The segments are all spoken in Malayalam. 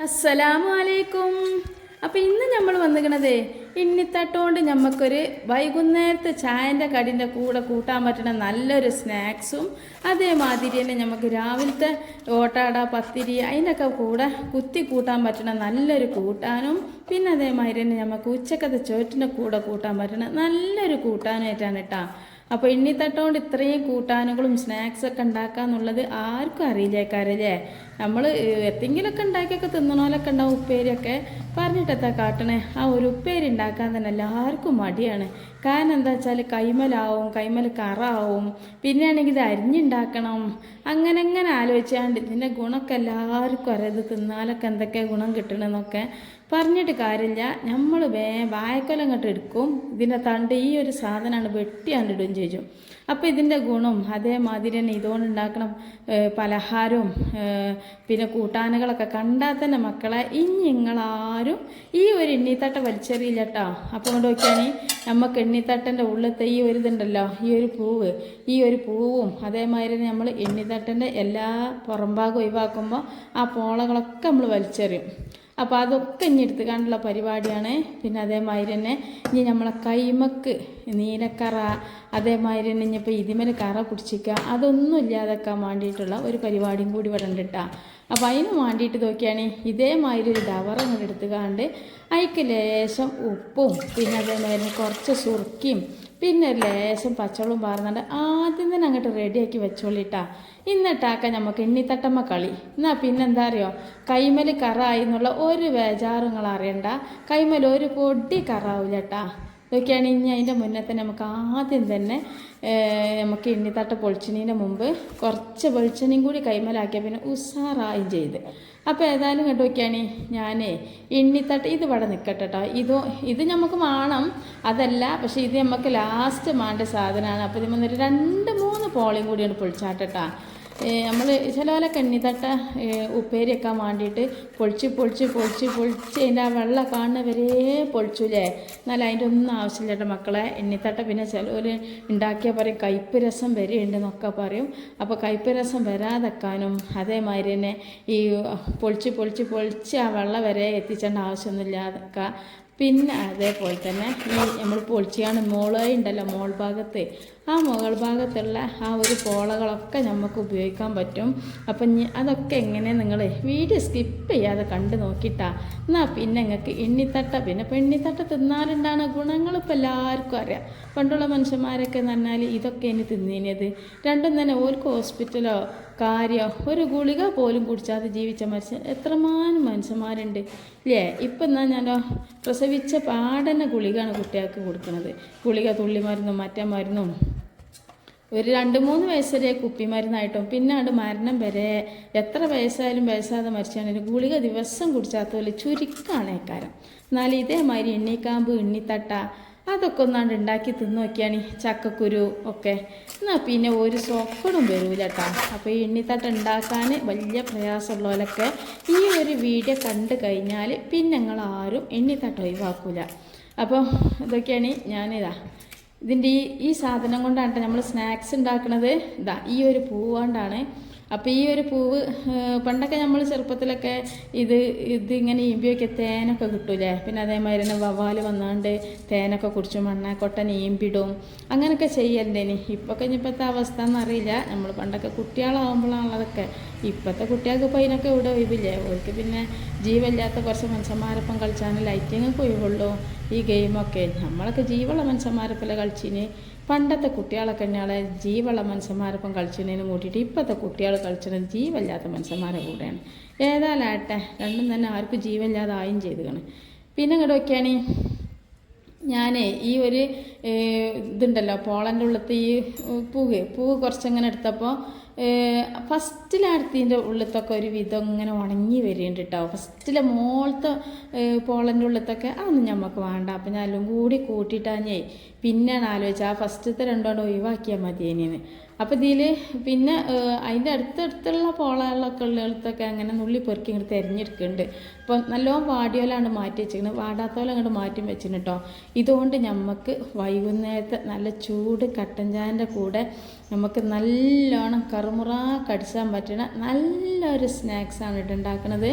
അസ്സലാമു അലൈക്കും അപ്പോൾ ഇന്ന് നമ്മൾ വന്നിരിക്കണതേ ഇണ്ണിത്തട്ടുകൊണ്ട് നമുക്കൊരു വൈകുന്നേരത്തെ ചായന്റെ കടിന്റെ കൂടെ കൂട്ടാൻ പറ്റുന്ന നല്ലൊരു സ്നാക്സും അതേമാതിരി തന്നെ നമുക്ക് രാവിലത്തെ ഓട്ടാട പത്തിരി അതിന്റെയൊക്കെ കൂടെ കുത്തി കൂട്ടാൻ പറ്റുന്ന നല്ലൊരു കൂട്ടാനും പിന്നെ അതേമാതിരി തന്നെ നമുക്ക് ഉച്ചക്കത്തെ ചോറ്റിന്റെ കൂടെ കൂട്ടാൻ പറ്റുന്ന നല്ലൊരു കൂട്ടാനായിട്ടാണ് കേട്ടോ അപ്പോൾ ഇണ്ണിത്തട്ടുകൊണ്ട് ഇത്രയും കൂട്ടാനുകളും സ്നാക്സൊക്കെ ഉണ്ടാക്കാന്നുള്ളത് ആർക്കും അറിയില്ലേക്കാരല്ലേ നമ്മൾ എന്തെങ്കിലുമൊക്കെ ഉണ്ടാക്കിയൊക്കെ തിന്നണോലൊക്കെ ഉണ്ടാവും ഉപ്പേരിയൊക്കെ. പറഞ്ഞിട്ടെത്താ കാട്ടണേ? ആ ഒരു ഉപ്പേരി ഉണ്ടാക്കാൻ തന്നെ എല്ലാവർക്കും മടിയാണ്. കാരണം എന്താ വെച്ചാൽ കൈമലാവും കൈമൽ കറാവും പിന്നെയാണെങ്കിൽ ഇത് അരിഞ്ഞുണ്ടാക്കണം. അങ്ങനെ അങ്ങനെ ആലോചിച്ചാണ്ട് ഇതിന്റെ ഗുണമൊക്കെ എല്ലാവർക്കും അറിയാം. ഇത് തിന്നാലൊക്കെ എന്തൊക്കെ ഗുണം കിട്ടണമെന്നൊക്കെ പറഞ്ഞിട്ട് കാര്യമില്ല. നമ്മൾ വേ വായക്കൊലം എടുക്കും. ഇതിന്റെ തണ്ട് ഈ ഒരു സാധനമാണ് വെട്ടിയാണ്ടിടുകയും ചെയ്യും. അപ്പോൾ ഇതിന്റെ ഗുണം അതേമാതിരി തന്നെ ഇതുകൊണ്ട് ഉണ്ടാക്കണം പലഹാരവും പിന്നെ കൂട്ടാനകളൊക്കെ കണ്ടാൽ തന്നെ മക്കളെ ഇനി നിങ്ങളാരും ഈ ഒരു എണ്ണിത്തട്ട വലിച്ചെറിയില്ല കേട്ടോ അപ്പോൾ കൊണ്ട് നോക്കിയാണെങ്കിൽ നമുക്ക് എണ്ണിത്തട്ടന്റെ ഉള്ളിലത്തെ ഈ ഒരു ഇതുണ്ടല്ലോ ഈ ഒരു പൂവ് ഈ ഒരു പൂവും അതേമാതിരി തന്നെ നമ്മൾ എണ്ണിത്തട്ടന്റെ എല്ലാ പുറംഭാഗം ഒഴിവാക്കുമ്പോൾ ആ പോളകളൊക്കെ നമ്മൾ വലിച്ചെറിയും. അപ്പോൾ അതൊക്കെ ഇനി എടുത്ത് കണ്ടുള്ള പരിപാടിയാണ്. പിന്നെ അതേമാതിരി തന്നെ ഇനി നമ്മളെ കൈമക്ക് നീലക്കറ അതേമാതിരി തന്നെ ഇനിയിപ്പോൾ ഇതിമേൽ കറ പിടിച്ചിക്കുക അതൊന്നും ഇല്ലാതാക്കാൻ വേണ്ടിയിട്ടുള്ള ഒരു പരിപാടിയും കൂടി ഇവിടെ ഉണ്ട് കേട്ടോ അപ്പോൾ അതിന് വേണ്ടിയിട്ട് നോക്കിയാണ് ഇതേമാതിരി ഒരു ഡവർ അങ്ങോട്ട് എടുത്ത് കാണ്ട് അതിക്ക് ലേശം ഉപ്പും പിന്നെ അതേമാതിരി കുറച്ച് സുറുക്കിയും പിന്നെ ലേശം പച്ചവെള്ളം പാർന്നുണ്ട് ആദ്യം തന്നെ അങ്ങോട്ട് റെഡിയാക്കി വെച്ചോളിട്ടാ. ഇന്നിട്ടാക്ക നമുക്ക് എണ്ണിത്തട്ടമ്മ കളി. എന്നാ പിന്നെന്താ അറിയോ? കൈമൽ കറായി എന്നുള്ള ഒരു വേജാറുങ്ങൾ അറിയണ്ട. കൈമൽ ഒരു പൊടി കറാവില്ല കേട്ടാ ഇതൊക്കെയാണ് ഇനി അതിന്റെ മുന്നേ തന്നെ നമുക്ക് ആദ്യം തന്നെ നമുക്ക് എണ്ണിത്തട്ട പൊളിച്ചിനീന്റെ മുമ്പ് കുറച്ച് വെളിച്ചെണ്ണയും കൂടി കൈമലാക്കിയ പിന്നെ ഉഷാറായും ചെയ്ത്. അപ്പോൾ ഏതായാലും കണ്ടു നോക്കിയാണ് ഞാനേ എണ്ണിത്തട്ട് ഇത് ഇവിടെ നിൽക്കട്ടെ കേട്ടോ ഇത് ഇത് നമുക്ക് വേണം അതല്ല പക്ഷേ ഇത് നമുക്ക് ലാസ്റ്റ് വേണ്ട സാധനമാണ് അപ്പോൾ ഇതിൽ വന്നിട്ട് രണ്ട് മൂന്ന് പോളിയും കൂടിയാണ് പൊളിച്ചാട്ടട്ടാ. നമ്മൾ ചിലവരൊക്കെ എണ്ണിത്തട്ട ഉപ്പേരി വെക്കാൻ വേണ്ടിയിട്ട് പൊളിച്ച് പൊളിച്ച് പൊളിച്ച് പൊളിച്ച് അതിന്റെ ആ വെള്ളം കാണുന്ന വരെ പൊളിച്ചുല്ലേ എന്നാൽ അതിന്റെ ഒന്നും ആവശ്യമില്ല കേട്ടോ മക്കളെ. എണ്ണിത്തട്ട പിന്നെ ചിലവർ ഉണ്ടാക്കിയാൽ പറയും കയ്പ്പ് രസം വരെയുണ്ടെന്നൊക്കെ പറയും. അപ്പോൾ കയ്പ്പ് രസം വരാതെക്കാനും അതേമാതിരി തന്നെ ഈ പൊളിച്ച് പൊളിച്ച് പൊളിച്ച് ആ വെള്ളം വരെ എത്തിച്ചേണ്ട ആവശ്യമൊന്നുമില്ലാതൊക്കെ. പിന്നെ അതേപോലെ തന്നെ ഈ നമ്മൾ പൊളിച്ചാണ് മോളേ ഉണ്ടല്ലോ മോൾ ഭാഗത്ത്. ആ മുകൾ ഭാഗത്തുള്ള ആ ഒരു പോളകളൊക്കെ നമുക്ക് ഉപയോഗിക്കാൻ പറ്റും. അപ്പം അതൊക്കെ എങ്ങനെ നിങ്ങൾ വീഡിയോ സ്കിപ്പ് ചെയ്യാതെ കണ്ടു നോക്കിയിട്ടാ എന്നാൽ പിന്നെ നിങ്ങൾക്ക് എണ്ണിത്തട്ട പിന്നെ ഇപ്പം എണ്ണിത്തട്ട തിന്നാലുണ്ടാണ് ഗുണങ്ങൾ ഇപ്പം എല്ലാവർക്കും അറിയാം. പണ്ടുള്ള മനുഷ്യന്മാരൊക്കെ എന്ന് പറഞ്ഞാൽ ഇതൊക്കെ ഇനി തിന്നിനത്. രണ്ടും തന്നെ ഓർക്ക് ഹോസ്പിറ്റലോ കാര്യോ ഒരു ഗുളിക പോലും കുടിച്ചാതെ ജീവിച്ച മനുഷ്യൻ എത്രമാനം മനുഷ്യന്മാരുണ്ട്. ഇല്ലേ? ഇപ്പം എന്നാൽ ഞാനോ പ്രസവിച്ച പാടന ഗുളികയാണ് കുട്ടികൾക്ക് കൊടുക്കുന്നത് ഗുളിക തുള്ളി മരുന്നും മറ്റേ മരുന്നും. ഒരു രണ്ട് മൂന്ന് വയസ്സ് വരെ കുപ്പിമരുന്നായിട്ടും പിന്നെ അവിടെ മരണം വരെ എത്ര വയസ്സായാലും വയസ്സാതെ മരിച്ചാണെങ്കിലും ഗുളിക ദിവസം കുടിച്ചാത്ത പോലെ ചുരുക്കാണ് ഏക്കാരം. എന്നാൽ ഇതേമാതിരി എണ്ണിക്കാമ്പ് എണ്ണിത്തട്ട അതൊക്കെ ഒന്നാണ്ട് ഉണ്ടാക്കി തിന്ന് നോക്കിയാണ് ചക്കക്കുരു ഒക്കെ. എന്നാൽ പിന്നെ ഒരു സോക്കടും വരൂല കേട്ടോ അപ്പോൾ ഈ എണ്ണിത്തട്ട ഉണ്ടാക്കാൻ വലിയ പ്രയാസമുള്ളവരൊക്കെ ഈ ഒരു വീഡിയോ കണ്ടു കഴിഞ്ഞാൽ പിന്നെ നിങ്ങൾ ആരും എണ്ണിത്തട്ട ഒഴിവാക്കൂല. അപ്പോൾ ഇതൊക്കെയാണ് ഞാനിതാ ഇതിന്റെ ഈ ഈ സാധനം കൊണ്ടാണ് നമ്മൾ സ്നാക്സ് ഉണ്ടാക്കുന്നത് ഇതാ ഈ ഒരു പൂവ് കൊണ്ടാണ് അപ്പോൾ ഈ ഒരു പൂവ് പണ്ടൊക്കെ നമ്മൾ ചെറുപ്പത്തിലൊക്കെ ഇത് ഇതിങ്ങനെ ഈമ്പിയൊക്കെ തേനൊക്കെ കിട്ടൂലേ? പിന്നെ അതേമാതിരി തന്നെ വവാൽ വന്നാണ്ട് തേനൊക്കെ കുടിച്ചു മണ്ണാക്കൊട്ടൻ ഈമ്പിടും അങ്ങനെയൊക്കെ ചെയ്യണ്ടേനി ഇപ്പോൾ കഴിഞ്ഞപ്പോഴത്തെ അവസ്ഥ എന്നറിയില്ല നമ്മൾ പണ്ടൊക്കെ കുട്ടികളാവുമ്പോഴാണുള്ളതൊക്കെ ഇപ്പോഴത്തെ കുട്ടികൾക്ക് ഇപ്പോൾ അതിനൊക്കെ ഇവിടെ ഒഴിവില്ലേ? അവർക്ക് പിന്നെ ജീവമില്ലാത്ത കുറച്ച് മനുഷ്യന്മാരൊപ്പം കളിച്ചാണ് ലൈറ്റിങ്ങൊക്കെ ഒഴിവുള്ളൂ. ഈ ഗെയിമൊക്കെ നമ്മളൊക്കെ ജീവുള്ള മനുഷ്യന്മാരൊപ്പം കളിച്ചിന്? പണ്ടത്തെ കുട്ടികളൊക്കെ തന്നെയാണ് ജീവുള്ള മനുഷ്യന്മാരൊപ്പം കളിച്ചതിനും കൂട്ടിയിട്ട് ഇപ്പോഴത്തെ കുട്ടികൾ കളിച്ചത് ജീവല്ലാത്ത മനുഷ്യന്മാരെ കൂടെയാണ്. ഏതായാലാട്ടെ രണ്ടും തന്നെ ആർക്കും ജീവല്ലാതെ ആയും ചെയ്തുകയാണ് പിന്നെ ഇങ്ങോട്ട് നോക്കിയാണ് ഞാനേ ഈ ഒരു ഇതുണ്ടല്ലോ പോളന്റെ ഉള്ളത്തെ ഈ പൂവ് പൂവ് കുറച്ചങ്ങനെ എടുത്തപ്പോൾ ഫസ്റ്റിലടുത്തതിന്റെ ഉള്ളിലത്തൊക്കെ ഒരു വിധം ഇങ്ങനെ ഉണങ്ങി വരുന്നുണ്ട് കേട്ടോ ഫസ്റ്റിലെ മോളത്തെ പോളന്റെ ഉള്ളിലത്തൊക്കെ അതൊന്നും ഞമ്മക്ക് വേണ്ട. അപ്പം ഞാൻ എല്ലാം കൂടി കൂട്ടിയിട്ടാഞ്ഞേ പിന്നെ ആലോചിച്ചത്. ആ ഫസ്റ്റത്തെ രണ്ടോണ്ട് ഒഴിവാക്കിയാൽ മതി ഇനിന്ന് അപ്പോൾ ഇതിൽ പിന്നെ അതിന്റെ അടുത്തടുത്തുള്ള പോളകളൊക്കെ ഉള്ളിടത്തൊക്കെ അങ്ങനെ നുള്ളി പെറുക്കി ഇങ്ങോട്ട് തിരഞ്ഞെടുക്കുന്നുണ്ട്. അപ്പോൾ നല്ലോണം വാടിയോലാണ് മാറ്റി വെച്ചിരിക്കുന്നത്. വാടാത്തോലം അങ്ങോട്ട് മാറ്റി വെച്ചിന് കേട്ടോ. ഇതുകൊണ്ട് ഞമ്മക്ക് വൈകുന്നേരത്തെ നല്ല ചൂട് കട്ടൻ ചായന്റെ കൂടെ നമുക്ക് നല്ലോണം കറുമുറ കടിച്ചാൻ പറ്റുന്ന നല്ലൊരു സ്നാക്സാണ് ഇട്ട് ഉണ്ടാക്കുന്നത്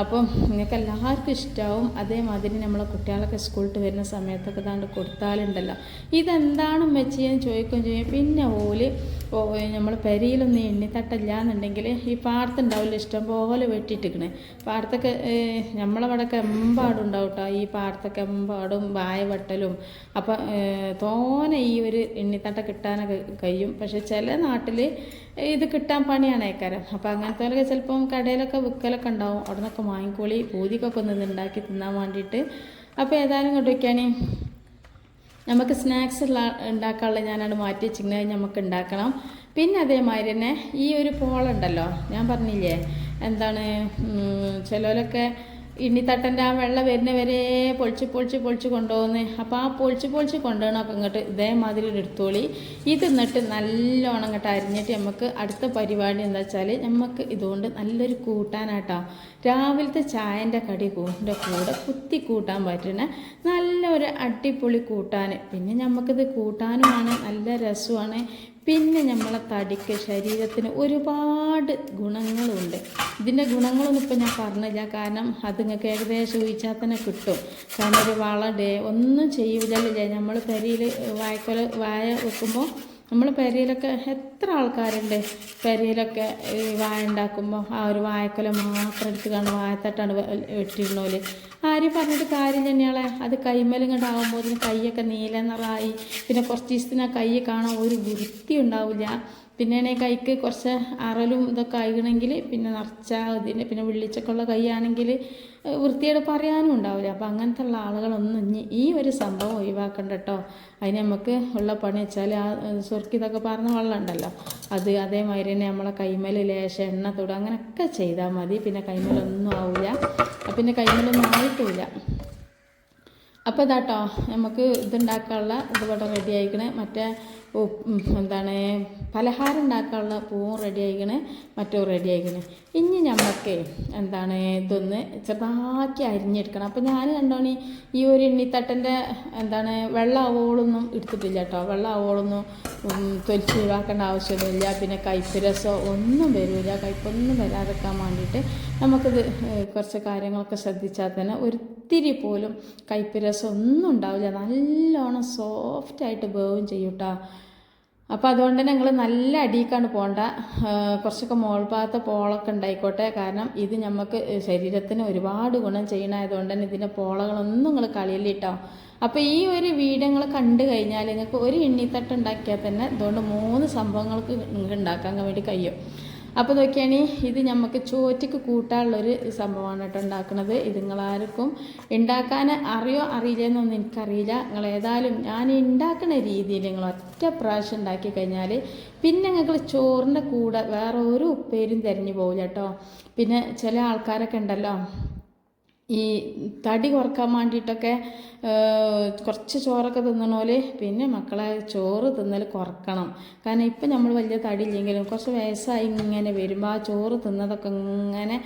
അപ്പം നിങ്ങൾക്ക് എല്ലാവർക്കും ഇഷ്ടമാവും അതേമാതിരി നമ്മളെ കുട്ടികളൊക്കെ സ്കൂളിൽ വരുന്ന സമയത്തൊക്കെ ഇതാണ്ട് കൊടുത്താലുണ്ടല്ലോ. ഇതെന്താണ് മെച്ചിയെന്ന് ചോദിക്കുകയും ചെയ്യും. പിന്നെ ഓൽ നമ്മൾ പെരിയിലൊന്നും എണ്ണിത്തട്ടില്ല എന്നുണ്ടെങ്കിൽ ഈ പാടത്തുണ്ടാവില്ല ഇഷ്ടം പോലെ വെട്ടിയിട്ടിക്കണേ പാടത്തൊക്കെ നമ്മളവിടെയൊക്കെ എമ്പാടും ഉണ്ടാവും കേട്ടോ ഈ പാടത്തൊക്കെ എമ്പാടും വായ വെട്ടലും. അപ്പം തോനെ ഈ ഒരു എണ്ണിത്തട്ട കിട്ടാനൊക്കെ കഴിയും. പക്ഷെ ചില നാട്ടിൽ ഇത് കിട്ടാൻ പണിയാണ് ഏക്കാരം. അപ്പം അങ്ങനത്തെ ചിലപ്പം കടയിലൊക്കെ വിൽക്കലൊക്കെ ഉണ്ടാവും. അവിടെ നിന്നൊക്കെ വാങ്ങിക്കോളി പൂതിക്കൊക്കെ ഒന്ന് ഉണ്ടാക്കി തിന്നാൻ വേണ്ടിയിട്ട്. അപ്പോൾ ഏതായാലും കൊണ്ട് വയ്ക്കാനേ. നമുക്ക് സ്നാക്സ് ഉള്ള ഉണ്ടാക്കാനുള്ള ഞാനത് മാറ്റി വെച്ചിരുന്നത് നമുക്ക് ഉണ്ടാക്കണം. പിന്നെ അതേമാതിരി തന്നെ ഈ ഒരു പോളുണ്ടല്ലോ. ഞാൻ പറഞ്ഞില്ലേ? എന്താണ്? ചിലരൊക്കെ ഇണ്ണിത്തട്ടന്റെ ആ വെള്ളം വരുന്ന വരെ പൊളിച്ച് പൊളിച്ച് പൊളിച്ച് കൊണ്ടുപോകുന്നത് അപ്പോൾ ആ പൊളിച്ച് പൊളിച്ച് കൊണ്ടുപോകണമൊക്കെ ഇങ്ങോട്ട് ഇതേമാതിരി എടുത്തോളി. ഇത് എന്നിട്ട് നല്ലോണം ഇങ്ങോട്ട് അരിഞ്ഞിട്ട് നമുക്ക് അടുത്ത പരിപാടി എന്താ വെച്ചാൽ നമുക്ക് ഇതുകൊണ്ട് നല്ലൊരു കൂട്ടാനാട്ടോ. രാവിലത്തെ ചായന്റെ കടി കൂടിന്റെ കൂടെ കുത്തി കൂട്ടാൻ പറ്റുന്ന നല്ലൊരു അടിപൊളി കൂട്ടാൻ. പിന്നെ നമുക്കിത് കൂട്ടാനുമാണ് നല്ല രസമാണ്. പിന്നെ നമ്മളെ തടിക്ക് ശരീരത്തിന് ഒരുപാട് ഗുണങ്ങളുണ്ട്. ഇതിന്റെ ഗുണങ്ങളൊന്നും ഇപ്പം ഞാൻ പറഞ്ഞില്ല. കാരണം അത് നിങ്ങൾക്ക് ഏകദേശം ഊഹിച്ചാൽ തന്നെ കിട്ടും. കാരണം ഒരു വളടെ ഒന്നും ചെയ്യൂലല്ലേ. നമ്മൾ പെരിയിൽ വായക്കൊല വായ വെക്കുമ്പോൾ നമ്മൾ പെരയിലൊക്കെ എത്ര ആൾക്കാരുണ്ട്? പെരയിലൊക്കെ വായ ഉണ്ടാക്കുമ്പോൾ ആ ഒരു വായക്കൊല മാത്രം എടുത്ത് കാണും വായത്തട്ടാണ് വെട്ടിയിരുന്നോൽ ആരും പറഞ്ഞിട്ട് കാര്യം തന്നെയാളെ അത് കൈമേലും ഇങ്ങോട്ട് ആകുമ്പോൾ അതിന് കൈയൊക്കെ നീല നിറായി പിന്നെ കുറച്ച് ദിവസത്തിന് ആ കൈ കാണാൻ ഒരു വൃത്തി ഉണ്ടാവില്ല പിന്നെ കൈക്ക് കുറച്ച് അറലും ഇതൊക്കെ ആയിക്കണമെങ്കിൽ പിന്നെ നിറച്ച ഇതിന്റെ പിന്നെ വിള്ളിച്ചൊക്കെയുള്ള കൈയാണെങ്കിൽ വൃത്തിയോട് പറയാനും ഉണ്ടാവില്ല. അപ്പം അങ്ങനത്തെ ഉള്ള ആളുകളൊന്നും ഇനി ഈ ഒരു സംഭവം ഒഴിവാക്കണ്ട കേട്ടോ അതിന് നമുക്ക് ഉള്ള പണി വെച്ചാൽ ആ സുർക്കി ഇതൊക്കെ പറഞ്ഞ വെള്ളം ഉണ്ടല്ലോ. അത് അതേമാതിരി തന്നെ നമ്മളെ കൈമേൽ ലേശം എണ്ണ തൊടുക അങ്ങനെയൊക്കെ ചെയ്താൽ മതി. പിന്നെ കൈമേലൊന്നും ആവില്ല പിന്നെ കൈമേലൊന്നും ആയിട്ടില്ല. അപ്പോൾ ഇതാട്ടോ. നമുക്ക് ഇതുണ്ടാക്കാനുള്ള ഇതുപോലെ റെഡി ആയിക്കണേ. മറ്റേ എന്താണ് പലഹാരം ഉണ്ടാക്കാനുള്ള പൂവും റെഡി ആയിക്കണേ മറ്റോ റെഡി ആയിക്കണേ. ഇനി നമുക്ക് എന്താണ് ഇതൊന്ന് ചെറുതാക്കി അരിഞ്ഞെടുക്കണം. അപ്പോൾ ഞാൻ കണ്ടോണി ഈ ഒരു എണ്ണിത്തട്ടന്റെ എന്താണ് വെള്ളം ആവോളൊന്നും എടുത്തിട്ടില്ല കേട്ടോ വെള്ളം ആവോളൊന്നും തൊലിച്ച് ഒഴിവാക്കേണ്ട ആവശ്യമൊന്നുമില്ല. പിന്നെ കയ്പ്പ് രസം ഒന്നും വരില്ല കയ്പ്പൊന്നും വരാതെക്കാൻ വേണ്ടിയിട്ട് നമുക്കിത് കുറച്ച് കാര്യങ്ങളൊക്കെ ശ്രദ്ധിച്ചാൽ തന്നെ ഒരിത്തിരി പോലും കയ്പ്പ് രസം ഒന്നും ഉണ്ടാവില്ല. നല്ലോണം സോഫ്റ്റായിട്ട് വേവും ചെയ്യൂട്ടാ അപ്പോൾ അതുകൊണ്ട് തന്നെ ഞങ്ങൾ നല്ല അടിയിക്കാണ് പോകേണ്ട കുറച്ചൊക്കെ മോൾ ഭാഗത്തെ പോളൊക്കെ ഉണ്ടായിക്കോട്ടെ. കാരണം ഇത് നമുക്ക് ശരീരത്തിന് ഒരുപാട് ഗുണം ചെയ്യണമായതുകൊണ്ട് തന്നെ ഇതിന്റെ പോളകളൊന്നും നിങ്ങൾ കളിയിലിട്ടോ അപ്പോൾ ഈ ഒരു വീഡിയോ കണ്ടു കഴിഞ്ഞാൽ നിങ്ങൾക്ക് ഒരു എണ്ണിത്തട്ട് ഉണ്ടാക്കിയാൽ തന്നെ ഇതുകൊണ്ട് മൂന്ന് സംഭവങ്ങൾക്ക് നിങ്ങൾക്ക് ഉണ്ടാക്കാൻ വേണ്ടി കഴിയും. അപ്പോൾ നോക്കിയാണ് ഇത് നമുക്ക് ചോറ്റയ്ക്ക് കൂട്ടാനുള്ളൊരു സംഭവമാണ് കേട്ടോ ഉണ്ടാക്കുന്നത് ഇത് നിങ്ങളാർക്കും ഉണ്ടാക്കാൻ അറിയോ അറിയില്ലെന്നൊന്നും എനിക്കറിയില്ല. നിങ്ങൾ ഏതായാലും ഞാൻ ഉണ്ടാക്കുന്ന രീതിയിൽ നിങ്ങൾ ഒറ്റ പ്രാവശ്യം ഉണ്ടാക്കി കഴിഞ്ഞാൽ പിന്നെ നിങ്ങൾ ചോറിന്റെ കൂടെ വേറെ ഒരു ഉപ്പേരും തിരഞ്ഞു പോകില്ല കേട്ടോ പിന്നെ ചില ആൾക്കാരൊക്കെ ഉണ്ടല്ലോ ഈ തടി കുറയ്ക്കാൻ വേണ്ടിയിട്ടൊക്കെ കുറച്ച് ചോറൊക്കെ തിന്നണോൽ പിന്നെ മക്കളെ ചോറ് തിന്നൽ കുറക്കണം. കാരണം ഇപ്പം നമ്മൾ വലിയ തടി ഇല്ലെങ്കിലും കുറച്ച് വയസ്സായി ഇങ്ങനെ വരുമ്പോൾ ആ ചോറ് തിന്നതൊക്കെ ഇങ്ങനെ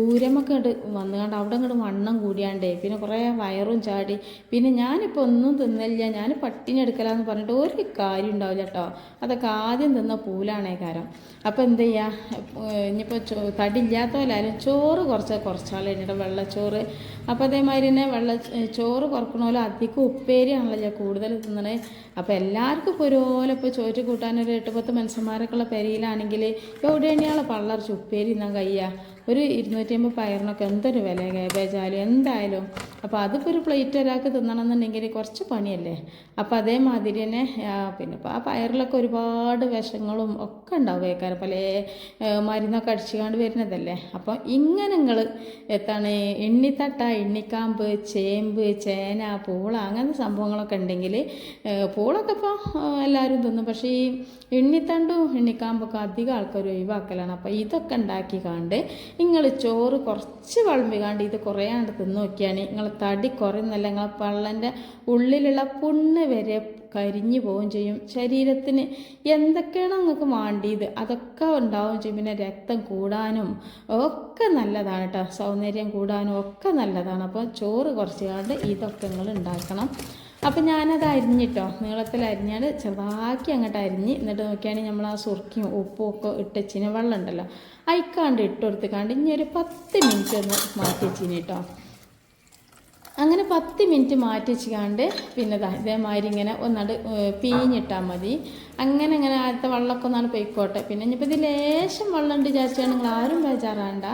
ഊരമൊക്കെ ഇങ്ങോട്ട് വന്നുകൊണ്ട് അവിടെ ഇങ്ങോട്ട് വണ്ണം കൂടിയാണ്ടേ പിന്നെ കുറേ വയറും ചാടി. പിന്നെ ഞാനിപ്പോൾ ഒന്നും തിന്നില്ല ഞാൻ പട്ടിണി എടുക്കലാന്ന് പറഞ്ഞിട്ട് ഒരു കാര്യം ഉണ്ടാവില്ല കേട്ടോ. അതൊക്കെ ആദ്യം തിന്ന പൂലാണേ കാരം. അപ്പോൾ എന്ത് ചെയ്യുക ഇനിയിപ്പോൾ ചോ തടിയില്ലാത്തവരായാലും ചോറ് കുറച്ച് കുറച്ചാളെ വെള്ളച്ചോറ് അപ്പോൾ അതേമാതിരി തന്നെ വെള്ള ചോറ് കുറക്കണമല്ലോ അധികം ഉപ്പേരിയാണല്ലോ ഞാൻ കൂടുതൽ തിന്നണേ. അപ്പോൾ എല്ലാവർക്കും ഇപ്പോൾ ഒരുപോലെ ഇപ്പോൾ ചോറ്റ് കൂട്ടാനൊരു എട്ട് പത്ത് മനുഷ്യന്മാരൊക്കെ ഉള്ള പെരിയിലാണെങ്കിൽ എവിടെയാണ് പള്ളർച്ച് ഉപ്പേരി തിന്നാൻ കയ്യ ഒരു ഇരുന്നൂറ്റി അമ്പത് പയറിനൊക്കെ എന്തൊരു വില കേബേജായാലും എന്തായാലും. അപ്പോൾ അതിപ്പോൾ ഒരു പ്ലേറ്റ് ഒരാൾക്ക് തിന്നണമെന്നുണ്ടെങ്കിൽ കുറച്ച് പണിയല്ലേ? അപ്പോൾ അതേമാതിരി തന്നെ പിന്നെ ഇപ്പോൾ ആ പയറിലൊക്കെ ഒരുപാട് വിഷങ്ങളും ഒക്കെ ഉണ്ടാവും വേക്കാർ പല മരുന്നൊക്കെ അടിച്ചുകൊണ്ട് വരുന്നതല്ലേ? അപ്പോൾ ഇങ്ങനെ നിങ്ങൾ എത്താണ് എണ്ണിത്തട്ട എണ്ണിക്കാമ്പ് ചേമ്പ് ചേന പൂള അങ്ങനത്തെ സംഭവങ്ങളൊക്കെ ഉണ്ടെങ്കിൽ പൂളൊക്കെ ഇപ്പോൾ എല്ലാവരും തിന്നും. പക്ഷേ ഈ എണ്ണിത്തണ്ടും എണ്ണിക്കാമ്പൊക്കെ അധികം ആൾക്കാർ ഒഴിവാക്കലാണ്. അപ്പോൾ ഇതൊക്കെ ഉണ്ടാക്കി കാണ്ട് നിങ്ങൾ ചോറ് കുറച്ച് വിളമ്പിക്കാണ്ട് ഇത് കുറയാണ്ട് തിന്ന് നോക്കിയാണ് നിങ്ങൾ തടി കുറയുന്നല്ല നിങ്ങൾ പള്ളന്റെ ഉള്ളിലുള്ള പുണ്ണ് വരെ കരിഞ്ഞു പോവുകയും ചെയ്യും. ശരീരത്തിന് എന്തൊക്കെയാണ് നിങ്ങൾക്ക് വേണ്ടിയത് അതൊക്കെ ഉണ്ടാവും ചെയ്യും. പിന്നെ രക്തം കൂടാനും ഒക്കെ നല്ലതാണ് കേട്ടോ സൗന്ദര്യം കൂടാനും ഒക്കെ നല്ലതാണ്. അപ്പോൾ ചോറ് കുറച്ച് കാണ്ട് ഇതൊക്കെ നിങ്ങൾ ഉണ്ടാക്കണം. അപ്പം ഞാനത് അരിഞ്ഞിട്ടോ നീളത്തിൽ അരിഞ്ഞാൽ ചെറുതാക്കി അങ്ങോട്ട് അരിഞ്ഞ് എന്നിട്ട് നോക്കിയാണെങ്കിൽ നമ്മൾ ആ സുർക്കിയും ഉപ്പും ഒക്കെ ഇട്ടച്ചിന് വെള്ളം ഉണ്ടല്ലോ. അയക്കാണ്ട് കൊടുത്തുകാണ്ട് ഇനി ഒരു പത്ത് മിനിറ്റ് ഒന്ന് മാറ്റി വെച്ചിന് കേട്ടോ അങ്ങനെ പത്ത് മിനിറ്റ് മാറ്റി വെച്ചുകാണ്ട് പിന്നെ ഇതേമാതിരി ഇങ്ങനെ ഒന്നാണ്ട് പീഞ്ഞിട്ടാൽ മതി. അങ്ങനെ അങ്ങനെ ആദ്യത്തെ വെള്ളമൊക്കെ ഒന്നാണ് പൊയ്ക്കോട്ടെ. പിന്നെ ഇനിയിപ്പോൾ ഇത് ലേശം വെള്ളം ഉണ്ട് വിചാരിച്ചാൽ നിങ്ങൾ ആരും ബേജാറാണ്ട.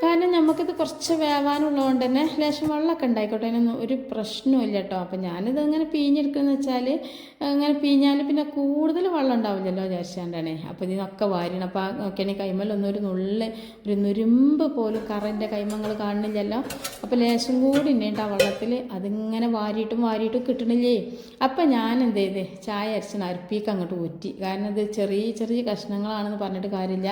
കാരണം നമുക്കിത് കുറച്ച് വേവാനുള്ളതുകൊണ്ട് തന്നെ ലേശം വെള്ളമൊക്കെ ഉണ്ടായിക്കോട്ടെ അതിനൊന്നും ഒരു പ്രശ്നവും ഇല്ല കേട്ടോ. അപ്പം ഞാനിത് അങ്ങനെ പീഞ്ഞെടുക്കുന്നത് വെച്ചാൽ അങ്ങനെ പീഞ്ഞാൽ പിന്നെ കൂടുതൽ വെള്ളം ഉണ്ടാവില്ലല്ലോ വിചാരിച്ചാണ്ടാണ്. അപ്പോൾ ഇതിനൊക്കെ വാരിണം. അപ്പോൾ നോക്കിയാണെങ്കിൽ കൈമലൊന്നും ഒരു നുള്ള് ഒരു നുരുമ്പ് പോലും കറന്റെ കൈമങ്ങൾ കാണുന്നില്ലല്ലോ. അപ്പോൾ ലേശം കൂടി ഉണ്ട് ആ വെള്ളത്തിൽ അതിങ്ങനെ വാരിയിട്ടും വാരിയിട്ടും കിട്ടണില്ലേ? അപ്പം ഞാൻ എന്ത് ചെയ്ത്? ചായ അരച്ചിന് അരിപ്പിക്ക് അങ്ങോട്ട് ഊറ്റി. കാരണം ഇത് ചെറിയ ചെറിയ കഷ്ണങ്ങളാണെന്ന് പറഞ്ഞിട്ട് കാര്യമില്ല.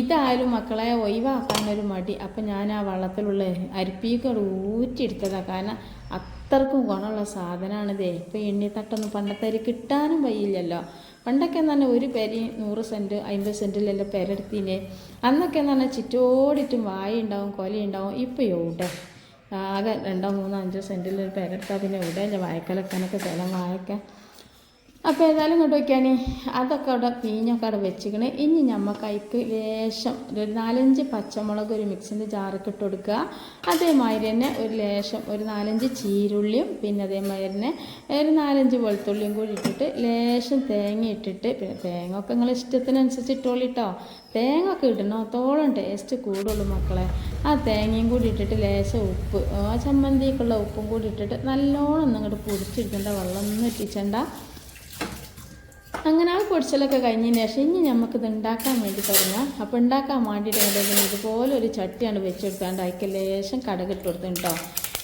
ഇതായാലും മക്കളെ ഒഴിവാക്കാനൊരു മടി. അപ്പം ഞാൻ ആ വള്ളത്തിലുള്ള അരിപ്പിക്ക് ഊറ്റിയെടുത്തതാണ് കാരണം അത്രക്കും ഗുണമുള്ള സാധനമാണിതേ ഇപ്പോൾ എണ്ണിത്തട്ടൊന്നും പണ്ടത്തെ അരി കിട്ടാനും വയ്യില്ലല്ലോ പണ്ടൊക്കെ എന്ന് പറഞ്ഞാൽ ഒരു പെരി നൂറ് സെന്റ് അമ്പത് സെന്റിലെല്ലാം പെരെടുത്തിനെ അന്നൊക്കെ എന്ന് പറഞ്ഞാൽ ചുറ്റോടിറ്റും വായ ഉണ്ടാവും കൊലയുണ്ടാവും ഇപ്പോൾ എവിടെ? ആകെ രണ്ടോ മൂന്നോ അഞ്ചോ സെന്റിൽ ഒരു പെരെടുത്താൽ പിന്നെ എവിടെ? അല്ലേ വായക്കലക്കാനൊക്കെ സ്ഥലം വായക്കാൻ അപ്പോൾ ഏതായാലും ഇങ്ങോട്ട് വയ്ക്കാനേ അതൊക്കെ അവിടെ പീഞ്ഞൊക്കെ അവിടെ വെച്ചിക്കണേ ഇനി നമുക്ക് അതിക്ക് ലേശം ഒരു നാലഞ്ച് പച്ചമുളക് ഒരു മിക്സിന്റെ ജാറൊക്കെ ഇട്ട് കൊടുക്കുക. അതേമാതിരി തന്നെ ഒരു ലേശം ഒരു നാലഞ്ച് ചീരുള്ളിയും പിന്നെ അതേമാതിരി തന്നെ ഒരു നാലഞ്ച് വെളുത്തുള്ളിയും കൂടി ഇട്ടിട്ട് ലേശം തേങ്ങ ഇട്ടിട്ട് പിന്നെ തേങ്ങ ഒക്കെ നിങ്ങൾ ഇഷ്ടത്തിനനുസരിച്ച് ഇട്ടോളിട്ടോ തേങ്ങ ഒക്കെ ഇടണോ ഇടണത്തോളം ടേസ്റ്റ് കൂടുള്ളൂ മക്കളെ. ആ തേങ്ങയും കൂടി ഇട്ടിട്ട് ലേശം ഉപ്പ് ആ ചമ്മന്തിക്കുള്ള ഉപ്പും കൂടി ഇട്ടിട്ട് നല്ലോണം ഒന്ന് ഇങ്ങോട്ട് പൊടിച്ചെടുക്കേണ്ട വെള്ളം ഒന്നും ഇട്ടിച്ചണ്ട. അങ്ങനെ ആ പൊടിച്ചലൊക്കെ കഴിഞ്ഞതിന് ശേഷം ഇനി നമുക്കിത് ഉണ്ടാക്കാൻ വേണ്ടി തുടങ്ങാം. അപ്പോൾ ഉണ്ടാക്കാൻ വേണ്ടിയിട്ട് എവിടെയെങ്കിലും ഇതുപോലെ ഒരു ചട്ടിയാണ് വെച്ചെടുക്കാണ്ട് അതിക്ക് ലേശം കടക് ഇട്ട് കൊടുത്തു കേട്ടോ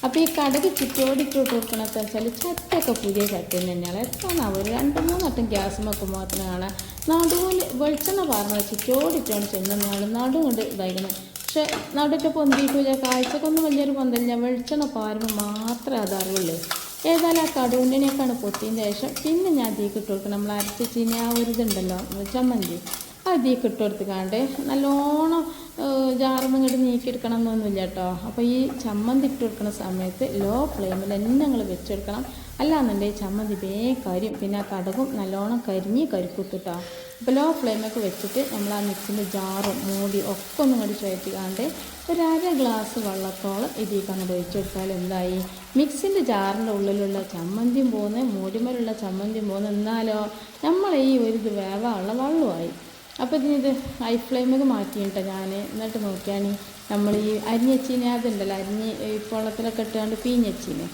അപ്പോൾ ഈ കടക് ചുറ്റോടിട്ട് കൊടുക്കണത് വെച്ചാൽ ചട്ടിയൊക്കെ പുതിയ ചട്ടി തന്നെയാണ്. എത്രയാണ് ഒരു രണ്ട് മൂന്നട്ടം ഗ്യാസ് വെക്കുമ്പോൾ മാത്രമേ കാണാം. നടുവിൽ വെളിച്ചെണ്ണ പറഞ്ഞ ചുറ്റോടിട്ടാണ് ചെന്നാണ് നടു ഇതായിരുന്നു പക്ഷെ നടുക്കെ പൊന്തിയിട്ടില്ല കാഴ്ചക്കൊന്നും വലിയൊരു പൊന്തലില്ല. വെളിച്ചെണ്ണ പാരുമ്പോൾ മാത്രമേ അതറിയുള്ളൂ. ഏതായാലും ആ കടുകുണ്ടിനെയൊക്കെയാണ് പൊത്തിയതിന് ശേഷം പിന്നെ ഞാൻ ഇട്ട് കൊടുക്കണം നമ്മൾ അരച്ച് ചീനി ആ ഒരു ഇതുണ്ടല്ലോ ചമ്മന്തി. അത് തീക്ക് ഇട്ട് കൊടുത്തുകാണ്ട് നല്ലോണം ജാറിന്ന് ഇങ്ങോട്ട് നീക്കിയെടുക്കണം എന്നൊന്നുമില്ല കേട്ടോ. അപ്പോൾ ഈ ചമ്മന്തി ഇട്ട് കൊടുക്കുന്ന സമയത്ത് ലോ ഫ്ലെയിമിൽ തന്നെ ഞങ്ങൾ വെച്ചെടുക്കണം. അല്ലാന്നുണ്ടെങ്കിൽ ചമ്മന്തി വേ കരിയും. പിന്നെ ആ കടകും നല്ലോണം കരിഞ്ഞ് കരിക്കുത്തിട്ടോ അപ്പോൾ ലോ ഫ്ലെയിമൊക്കെ വെച്ചിട്ട് നമ്മൾ ആ മിക്സിന്റെ ജാറും മൂടി ഒക്കെ ഒന്നും കൂടി ചേർത്തിക്കാണ്ട് ഒരു അര ഗ്ലാസ് വെള്ളത്തോളം ഇതിലേക്ക് അങ്ങോട്ട് ഒഴിച്ചു കൊടുത്താൽ എന്തായി? മിക്സിന്റെ ജാറിന്റെ ഉള്ളിലുള്ള ചമ്മന്തിയും പോകുന്നത് മൂടിമലുള്ള ചമ്മന്തിയും പോകുന്നത് എന്നാലോ നമ്മൾ ഈ ഒരു ഇത് വേവാനുള്ള വെള്ളമായി അപ്പോൾ ഇതിനിത് ഫ്ലെയിമൊക്കെ മാറ്റി മാറ്റിയിട്ടോ ഞാൻ എന്നിട്ട് നോക്കിയാണ്. നമ്മൾ ഈ അരിഞ്ഞച്ചീനെ അതുണ്ടല്ലോ. അരിഞ്ഞ് ഉപ്പുവെള്ളത്തിലൊക്കെ വെള്ളത്തിലൊക്കെ ഇട്ടുകൊണ്ട് പീഞ്ഞച്ചീനെ.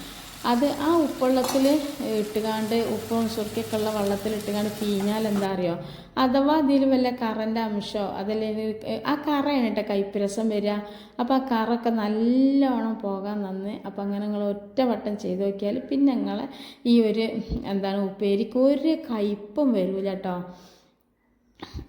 അത് ആ ഉപ്പുവെള്ളത്തിൽ ഇട്ടുകാണ്ട് ഉപ്പും സുർക്കൊക്കെ ഉള്ള വെള്ളത്തിൽ ഇട്ടുകാണ്ട് പീഞ്ഞാൽ എന്താ അറിയോ? അഥവാ അതിൽ വല്ല കറന്റെ അംശമോ അതല്ലെങ്കിൽ ആ കറയാണ് കേട്ടോ കൈപ്പിരസം വരിക. അപ്പോൾ ആ കറൊക്കെ നല്ലോണം പോകാൻ നന്ന് അപ്പോൾ അങ്ങനെ നിങ്ങൾ ഒറ്റ വട്ടം ചെയ്ത് നോക്കിയാൽ പിന്നെ നിങ്ങൾ ഈ ഒരു എന്താണ് ഉപ്പേരിക്ക് ഒരു കയ്പ്പും വരില്ല കേട്ടോ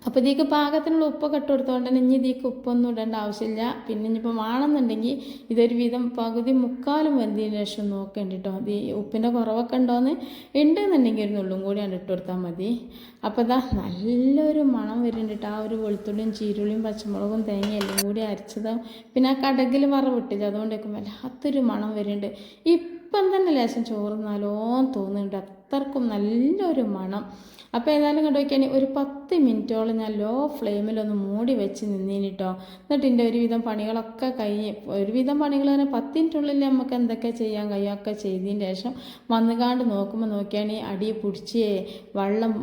അപ്പോൾ ഇതിക്ക് പാകത്തിനുള്ള ഉപ്പൊക്കെ ഇട്ട് കൊടുത്തോണ്ട് തന്നെ ഇനി ഇതിക്ക് ഉപ്പൊന്നും ഇടേണ്ട ആവശ്യമില്ല. പിന്നെ ഇനിയിപ്പോൾ വേണമെന്നുണ്ടെങ്കിൽ ഇതൊരു വിധം പകുതി മുക്കാലും വെന്തതിന് ശേഷം നോക്കേണ്ടി കേട്ടോ ഈ ഉപ്പിന്റെ കുറവൊക്കെ ഉണ്ടോയെന്ന് ഉണ്ടെന്നുണ്ടെങ്കിൽ ഒരു നുള്ളും കൂടി ആണ് ഇട്ട് കൊടുത്താൽ മതി. അപ്പോൾ ഇതാ നല്ലൊരു മണം വരുന്നുണ്ട് ആ ഒരു വെളുത്തുള്ളിയും ചീരുള്ളിയും പച്ചമുളകും തേങ്ങയും എല്ലാം കൂടി അരച്ചതാവും പിന്നെ ആ കടകിൽ വറവിട്ടില്ല. അതുകൊണ്ടൊക്കെ വല്ലാത്തൊരു മണം വരുന്നുണ്ട്. ഇപ്പം തന്നെ ലേശം ചോറുന്നാലോ തോന്നുന്നുണ്ട്. അത്രക്കും നല്ലൊരു മണം. അപ്പോൾ ഏതായാലും കണ്ടു നോക്കിയാൽ ഒരു പത്ത് മിനിറ്റോളം ഞാൻ ലോ ഫ്ലെയിമിലൊന്ന് മൂടി വെച്ച് നിന്നിട്ടോ എന്നിട്ട് എന്റെ ഒരുവിധം പണികളൊക്കെ കഴിഞ്ഞ് ഒരുവിധം പണികൾ തന്നെ പത്ത് മിനിറ്റുള്ളിൽ നമുക്ക് എന്തൊക്കെ ചെയ്യാൻ കഴിയുമൊക്കെ ചെയ്തതിന് ശേഷം വന്നുകാണ്ട് നോക്കുമ്പോൾ നോക്കിയാണെങ്കിൽ അടി പിടിച്ച് വെള്ളം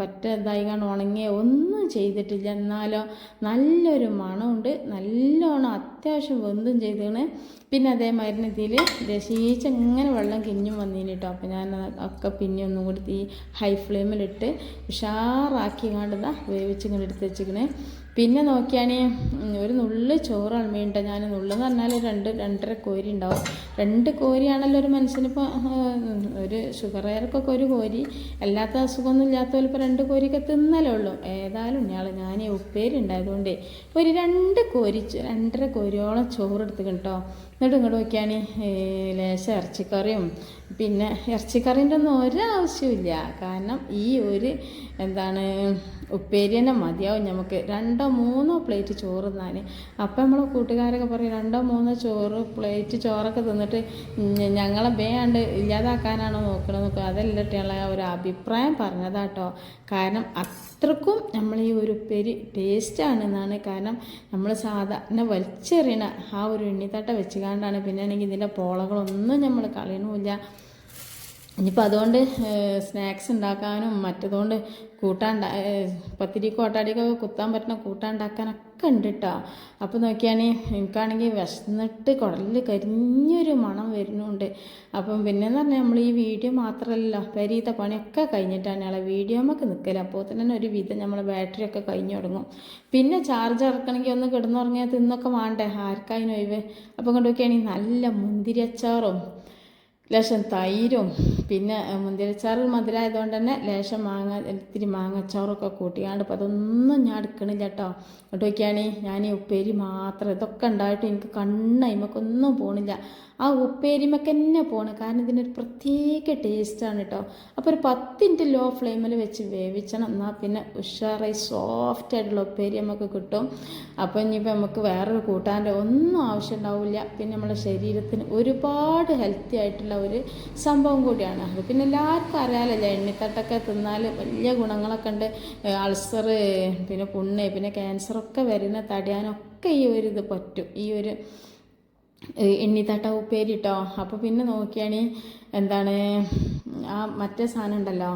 പറ്റ കാണും ഉണങ്ങിയ ഒന്നും ചെയ്തിട്ടില്ല. എന്നാലോ നല്ലൊരു മണമുണ്ട്. നല്ലോണം അത്യാവശ്യം വെന്തും ചെയ്തതാണ് പിന്നെ അതേമാതിരി ഇതിൽ രസീച്ച് ഇങ്ങനെ വെള്ളം കിഞ്ഞും വന്നിട്ടോ അപ്പോൾ ഞാൻ ഒക്കെ പിന്നെ ഒന്നും കൂടി തീ ഹൈ ഫ്ലെയിമിലിട്ട് ഉഷാറാക്കി കണ്ടതാ വേവിച്ച് ഇങ്ങനെ എടുത്ത് വെച്ചിക്കണേ പിന്നെ നോക്കിയാണേ ഒരു നുള്ള് ചോറ് അളമയുണ്ട് ഞാൻ നുള്ളെന്ന് പറഞ്ഞാൽ രണ്ട് രണ്ടര കോരി ഉണ്ടാവും. രണ്ട് കോരിയാണല്ലോ ഒരു മനുഷ്യനിപ്പോൾ ഒരു ഷുഗറുകാർക്കൊക്കെ ഒരു കോരി. അല്ലാത്ത അസുഖമൊന്നും ഇല്ലാത്തവർ ഇപ്പോൾ രണ്ട് കോരിയൊക്കെ തിന്നലേ ഉള്ളൂ. ഏതായാലും ഞാൻ ഞാൻ ഉപ്പേരി ഉണ്ടായതുകൊണ്ട് ഒരു രണ്ട് കോരി രണ്ടര കോരിയോളം ചോറ് എടുത്ത് കേട്ടോ എന്നിട്ട് ഇങ്ങോട്ട് നോക്കിയാണ് ലേശം ഇറച്ചിക്കറിയും. പിന്നെ ഇറച്ചിക്കറിന്റെ ഒന്നും ഒരാവശ്യമില്ല കാരണം ഈ ഒരു എന്താണ് ഉപ്പേരി തന്നെ മതിയാവും നമുക്ക് രണ്ടോ മൂന്നോ പ്ലേറ്റ് ചോറ് തിന്നാൻ അപ്പം നമ്മൾ കൂട്ടുകാരൊക്കെ പറയും രണ്ടോ മൂന്നോ ചോറ് പ്ലേറ്റ് ചോറൊക്കെ തിന്നിട്ട് ഞങ്ങളെ വേണ്ട് ഇല്ലാതാക്കാനാണോ നോക്കണമെന്നൊക്കെ അതല്ലട്ടുള്ള ഒരു അഭിപ്രായം പറഞ്ഞതാട്ടോ. കാരണം അത്രക്കും നമ്മൾ ഈ ഒരു ഉപ്പേരി ടേസ്റ്റാണ് എന്നാണ് കാരണം നമ്മൾ സാധാരണ വലിച്ചെറിയണ ആ ഒരു എണ്ണിത്തട്ട വെച്ചുകൊണ്ടാണ്. പിന്നെ ആണെങ്കിൽ ഇതിന്റെ പോളകളൊന്നും നമ്മൾ കളയണമില്ല ഇനിയിപ്പോൾ അതുകൊണ്ട് സ്നാക്സ് ഉണ്ടാക്കാനും മറ്റതുകൊണ്ട് കൂട്ടാൻ പത്തിരി ഓട്ടാടിക്കൊക്കെ കുത്താൻ പറ്റുന്ന കൂട്ടാൻ ഉണ്ടാക്കാനൊക്കെ ഉണ്ട് കേട്ടോ അപ്പോൾ നോക്കിയാണെങ്കിൽ എനിക്കാണെങ്കിൽ വിശന്നിട്ട് കുടലിൽ കരിഞ്ഞൊരു മണം വരുന്നുണ്ട്. അപ്പം പിന്നെയെന്ന് പറഞ്ഞാൽ നമ്മൾ ഈ വീഡിയോ മാത്രമല്ല പരീത്ത പണിയൊക്കെ കഴിഞ്ഞിട്ടാണ് ഞങ്ങളെ വീഡിയോ നമുക്ക് നിൽക്കൽ അപ്പോൾ തന്നെ ഒരു വിധം നമ്മൾ ബാറ്ററി ഒക്കെ കഴിഞ്ഞു തുടങ്ങും. പിന്നെ ചാർജ് ഇറക്കണമെങ്കിൽ ഒന്ന് കിടന്നുറങ്ങിയാൽ തിന്നൊക്കെ വേണ്ടേ ആർക്കായി ഒഴിവ് അപ്പോൾ നോക്കിയാണെങ്കിൽ നല്ല മുന്തിരി അച്ചാറും ലേശം തൈരും പിന്നെ മുന്തിരിച്ചാറിൽ മധുരമായതുകൊണ്ട് തന്നെ ലേശം മാങ്ങ ഇത്തിരി മാങ്ങച്ചാറൊക്കെ കൂട്ടിയാണ്ട് അപ്പോൾ അതൊന്നും ഞാൻ എടുക്കണില്ല കേട്ടോ അങ്ങോട്ട് നോക്കിയാണെങ്കിൽ ഞാൻ ഈ ഉപ്പേരി മാത്രം ഇതൊക്കെ ഉണ്ടായിട്ട് എനിക്ക് കണ്ണയിമക്കൊന്നും പോണില്ല. ആ ഉപ്പേരിമൊക്കെ തന്നെ പോണ് കാരണം ഇതിനൊരു പ്രത്യേക ടേസ്റ്റാണ് കേട്ടോ അപ്പോൾ ഒരു പത്തിന്റെ ലോ ഫ്ലെയിമിൽ വെച്ച് വേവിച്ചണം എന്നാൽ പിന്നെ ഉഷാറായി സോഫ്റ്റ് ആയിട്ടുള്ള ഉപ്പേരി നമുക്ക് കിട്ടും. അപ്പോൾ ഇനിയിപ്പോൾ നമുക്ക് വേറൊരു കൂട്ടാന്റെ ഒന്നും ആവശ്യം ഉണ്ടാവില്ല. പിന്നെ നമ്മുടെ ശരീരത്തിന് ഒരുപാട് ഹെൽത്തി ആയിട്ടുള്ള ഒരു സംഭവം കൂടിയാണ്. അത് പിന്നെ എല്ലാവർക്കും അറിയാമല്ലോ എണ്ണിത്തട്ടൊക്കെ തിന്നാൽ വലിയ ഗുണങ്ങളൊക്കെ ഉണ്ട്. അൾസർ പിന്നെ പുണ്ണ് പിന്നെ ക്യാൻസറൊക്കെ വരുന്ന തടയാനൊക്കെ ഈ ഒരു ഇത് പറ്റും. ഈ ഒരു എണ്ണിത്തട്ട ഉപ്പേരിട്ടോ. അപ്പോൾ പിന്നെ നോക്കിയാണ് എന്താണ് ആ മറ്റേ സാധനം ഉണ്ടല്ലോ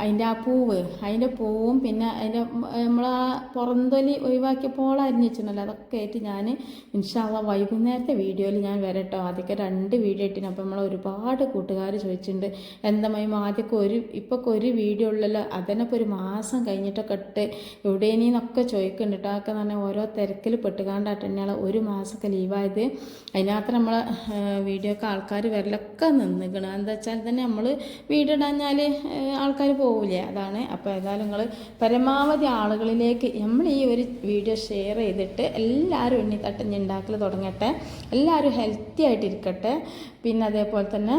അതിന്റെ ആ പൂവ് അതിന്റെ പൂവും പിന്നെ അതിന്റെ നമ്മൾ ആ പുറന്തൊലി ഒഴിവാക്കിയ പോള അരിഞ്ഞ് വെച്ചിട്ടുണ്ടല്ലോ അതൊക്കെ ആയിട്ട് ഞാൻ ഇൻഷാള്ള വൈകുന്നേരത്തെ വീഡിയോയിൽ ഞാൻ വരട്ടോ. ആദ്യമൊക്കെ രണ്ട് വീഡിയോ ഇട്ടിന് അപ്പോൾ നമ്മൾ ഒരുപാട് കൂട്ടുകാർ ചോദിച്ചിട്ടുണ്ട് എന്താ മൈമ ആദ്യമൊക്കെ ഒരു ഇപ്പോൾ ഒരു വീഡിയോ ഉള്ളല്ലോ അതിനൊപ്പം ഒരു മാസം കഴിഞ്ഞിട്ടൊക്കെ ഇട്ട് എവിടെയെന്നൊക്കെ ചോദിക്കുന്നുണ്ട് കേട്ടോ അതൊക്കെ തന്നെ ഓരോ തിരക്കിൽ പെട്ടുകാണ്ടാട്ട് തന്നെയാണ് ഒരു മാസമൊക്കെ ലീവായത്. അതിനകത്ത് നമ്മളെ വീഡിയോ ഒക്കെ ആൾക്കാർ വരലൊക്കെ നിന്നിക്കണം. എന്താ വെച്ചാൽ തന്നെ നമ്മൾ വീഡിയോ ഇടാഞ്ഞാൽ ആൾക്കാർ പോവില്ലേ അതാണ്. അപ്പോൾ ഏതായാലും നിങ്ങൾ പരമാവധി ആളുകളിലേക്ക് നമ്മൾ ഈ ഒരു വീഡിയോ ഷെയർ ചെയ്തിട്ട് എല്ലാവരും ഉണ്ണിത്തട്ടഞ്ഞ് ഉണ്ടാക്കൽ തുടങ്ങട്ടെ. എല്ലാവരും ഹെൽത്തി ആയിട്ടിരിക്കട്ടെ. പിന്നെ അതേപോലെ തന്നെ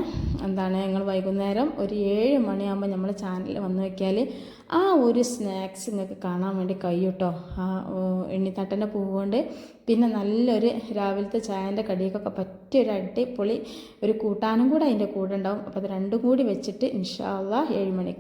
എന്താണ്? ഞങ്ങൾ വൈകുന്നേരം ഒരു ഏഴ് മണിയാകുമ്പോൾ നമ്മൾ ചാനലിൽ വന്നു നോക്കിയാൽ ആ ഒരു സ്നാക്സ് നിങ്ങൾക്ക് കാണാൻ വേണ്ടി കഴിയൂട്ടോ. ആ എണ്ണിത്തട്ടന്റെ പൂവുകൊണ്ട് പിന്നെ നല്ലൊരു രാവിലത്തെ ചായന്റെ കടിയൊക്കെ പറ്റിയ ഒരു അടിപൊളി ഒരു കൂട്ടാനും കൂടെ അതിന്റെ കൂടെ ഉണ്ടാവും. അപ്പോൾ അത് രണ്ടും കൂടി വെച്ചിട്ട് ഇൻഷാല്ല ഏഴ് മണിക്ക്.